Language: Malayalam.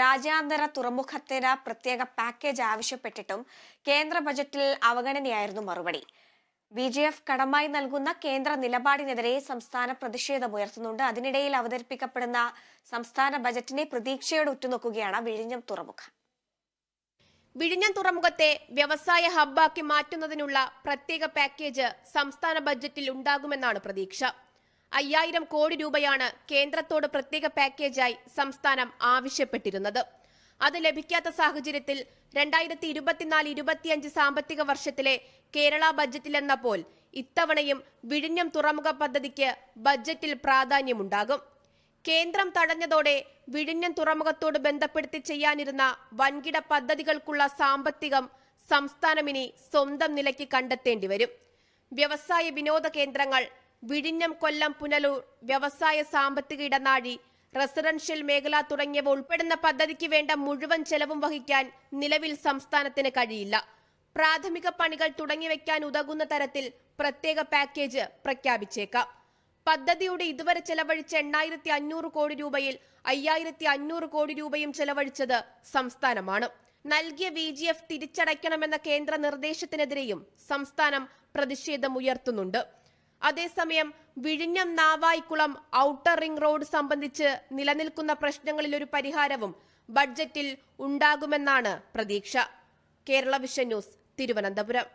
രാജ്യാന്തര തുറമുഖത്തിന് പ്രത്യേക പാക്കേജ് ആവശ്യപ്പെട്ടിട്ടും കേന്ദ്ര ബജറ്റിൽ അവഗണനയായിരുന്നു മറുപടി. ബി ജെ എഫ് കടമായി നൽകുന്ന കേന്ദ്ര നിലപാടിനെതിരെ സംസ്ഥാന പ്രതിഷേധമുയർത്തുന്നുണ്ട് അതിനിടയിൽ അവതരിപ്പിക്കപ്പെടുന്ന സംസ്ഥാന ബജറ്റിനെ പ്രതീക്ഷയോടെ ഉറ്റുനോക്കുകയാണ് വിഴിഞ്ഞം തുറമുഖം. വിഴിഞ്ഞം തുറമുഖത്തെ വ്യവസായ ഹബ്ബാക്കി മാറ്റുന്നതിനുള്ള പ്രത്യേക പാക്കേജ് സംസ്ഥാന ബജറ്റിൽ ഉണ്ടാകുമെന്നാണ് പ്രതീക്ഷ. അയ്യായിരം കോടി രൂപയാണ് കേന്ദ്രത്തോട് പ്രത്യേക പാക്കേജായി സംസ്ഥാനം ആവശ്യപ്പെട്ടിരുന്നത്. അത് ലഭിക്കാത്ത സാഹചര്യത്തിൽ രണ്ടായിരത്തി ഇരുപത്തിനാല് ഇരുപത്തിയഞ്ച് സാമ്പത്തിക വർഷത്തിലെ കേരള ബജറ്റിലെന്ന പോൽ ഇത്തവണയും വിഴിഞ്ഞം തുറമുഖ പദ്ധതിക്ക് ബജറ്റിൽ പ്രാധാന്യമുണ്ടാകും. കേന്ദ്രം തടഞ്ഞതോടെ വിഴിഞ്ഞം തുറമുഖത്തോട് ബന്ധപ്പെടുത്തി ചെയ്യാനിരുന്ന വൻകിട പദ്ധതികൾക്കുള്ള സാമ്പത്തികം സംസ്ഥാനമിനി സ്വന്തം നിലയ്ക്ക് കണ്ടെത്തേണ്ടി വരും വ്യവസായ വിനോദ കേന്ദ്രങ്ങൾ വിഴിഞ്ഞം കൊല്ലം പുനലൂർ വ്യവസായ സാമ്പത്തിക ഇടനാഴി റെസിഡൻഷ്യൽ മേഖല തുടങ്ങിയവ ഉൾപ്പെടുന്ന പദ്ധതിക്ക് വേണ്ട മുഴുവൻ ചെലവും വഹിക്കാൻ നിലവിൽ സംസ്ഥാനത്തിന് കഴിയില്ല. പ്രാഥമിക പണികൾ തുടങ്ങിവെക്കാൻ ഉതകുന്ന തരത്തിൽ പ്രത്യേക പാക്കേജ് പ്രഖ്യാപിച്ചേക്കാം. പദ്ധതിയുടെ ഇതുവരെ ചെലവഴിച്ച എണ്ണായിരത്തി അഞ്ഞൂറ് കോടി രൂപയിൽ അയ്യായിരത്തി അഞ്ഞൂറ് കോടി രൂപയും ചെലവഴിച്ചത് സംസ്ഥാനമാണ്. നൽകിയ വി ജി എഫ് തിരിച്ചടയ്ക്കണമെന്ന കേന്ദ്ര നിർദ്ദേശത്തിനെതിരെയും സംസ്ഥാനം പ്രതിഷേധമുയർത്തുന്നുണ്ട്. അതേസമയം വിഴിഞ്ഞം നാവായിക്കുളം ഔട്ടർ റിംഗ് റോഡ് സംബന്ധിച്ച് നിലനിൽക്കുന്ന പ്രശ്നങ്ങളിൽ ഒരു പരിഹാരവും ബഡ്ജറ്റിൽ ഉണ്ടാകുമെന്നാണ് പ്രതീക്ഷ. Kerala vision news Thiruvananthapuram.